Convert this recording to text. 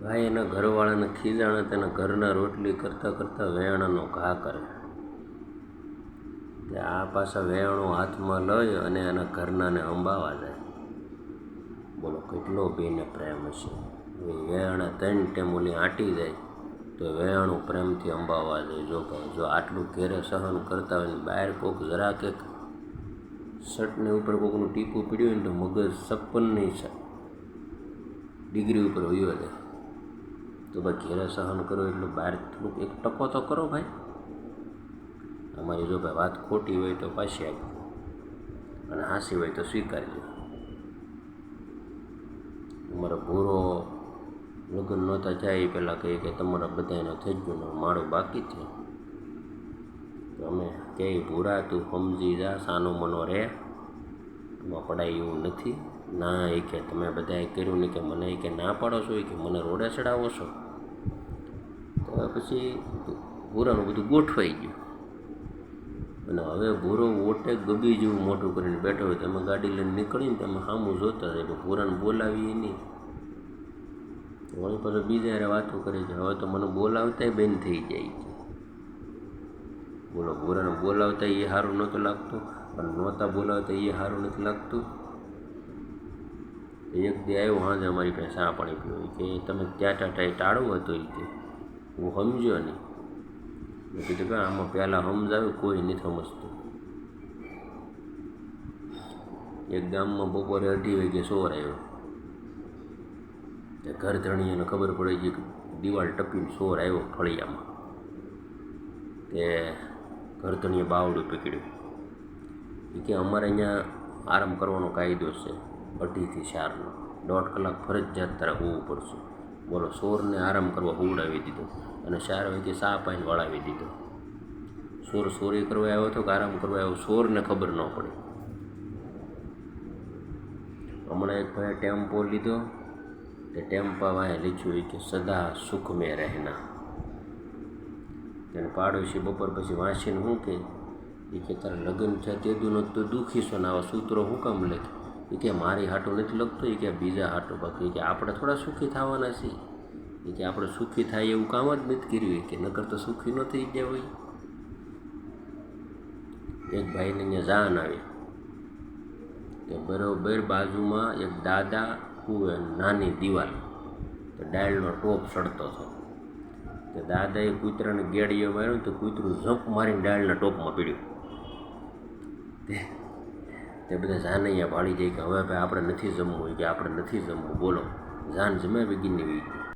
ભાઈ એના ઘરવાળાને ખીજાણે તેના ઘરના રોટલી કરતાં કરતાં વેણનો ઘા કરે તે આ પાછા વેણો હાથમાં લઈ અને એના ઘરનાને અંબાવા જાય. બોલો, કેટલો બેને પ્રેમ છે. એ વેણ ત્રણ ટેમ આંટી જાય, તો વેણું પ્રેમથી અંબાવા જાય. જો ભાઈ જો આટલું ઘેરે સહન કરતા હોય ને બહાર કોક જરાક એક શર્ટની ઉપર કોકનું ટીપું પીડ્યું હોય ને તો મગજ છપ્પનની છે ડિગ્રી ઉપર વયો જાય. તો ભાઈ ઘેરે સહન કરો એટલે બહાર થોડુંક એક ટકો તો કરો ભાઈ. અમારી જો ભાઈ વાત ખોટી હોય તો પાછી આપો. અને હાસી હોય તો સ્વીકારજો. અમારો ભૂરો લગ્ન નહોતા જાય એ પહેલાં કહીએ કે તમારા બધાને થઈ ગયું ને મારું બાકી છે. તો અમે કે ભૂરા તું સમજી જા, સાનો મનો રે. એમાં પડાય એવું નથી. ના એ કે તમે બધાએ કર્યું નહીં કે મને એ કે ના પાડો છો, એ કે મને રોડે ચડાવો છો. તો પછી ભૂરાનું બધું ગોઠવાઈ ગયું. અને હવે ભૂરો ઓટે ગબી જેવું મોટું કરીને બેઠો હોય તમે ગાડી લઈને નીકળીને તમે સામું જોતા જાય તો ભૂરાને બોલાવીએ નહીં. વળી પાછું બીજા યારે વાતો કરે છે, હવે તો મને બોલાવતાય બેન થઈ જાય છે. બોલો ભૂરાને બોલાવતા એ સારું નહોતું લાગતું. અને નહોતા બોલાવતા એ સારું નથી લાગતું. એક દી આવ્યો, હાજે અમારી પાસે આ પાણી પીવો કે તમે ત્યાં ટાટા ટાળવું હતો એ કે. હું સમજ્યો નહીં. મેં કીધું કે આમાં પહેલાં સમજાવ્યું કોઈ નથી સમજતું. એક ગામમાં બપોરે અઢી વાગે સોર આવ્યો. તે ઘર ધણીને ખબર પડે છે કે દિવાળ ટપીને સોર આવ્યો ફળિયામાં. તે ઘર ધણીએ બાવડું પકડ્યું કે અમારે અહીંયા આરામ કરવાનો કાયદો છે, અઢીથી ચારનો. દોઢ કલાક ફરજિયાત તારે હોવું પડશે. બોલો, સોરને આરામ કરવા હુવડાવી દીધો અને ચાર વાગે સા પાઈને વળાવી દીધો. સોર સોરી કરવા આવ્યો હતો કે આરામ કરવા આવ્યો? સોરને ખબર ન પડી. હમણાં એક ભાઈ ટેમ્પો લીધો. તે ટેમ્પા વાંહે લીધું કે, સદા સુખ મેં રહેના. તેને પાડોશી બપોર પછી વાંચીને શું કે એ કે તારા લગ્ન છે તે દુનો તો દુઃખી છો ને આવા સૂત્રો હું કામ લખે એ કે મારી હાટો નથી લખતો એ કે બીજા હાટો બાકી. કે આપણે થોડા સુખી થવાના છીએ. એ કે આપણે સુખી થાય એવું કામ જ નથી કર્યું. કે નકર તો સુખી ન થઈ ગયા હોય. એક ભાઈને અહીંયા જાન આવી. કે બરોબર બાજુમાં એક દાદા હુએ નાની દિવાલ. તો ડાયલનો ટોપ સડતો હતો. તો દાદાએ કૂતરાને ગેડીઓ માર્યો તો કૂતરું ઝંપ મારીને ડાયલના ટોપમાં પીડ્યું. તે બધા જાન અહીંયા પાડી જાય કે હવે ભાઈ આપણે નથી જમવું કે આપણે નથી જમવું. બોલો, જાન જમે બગીની વી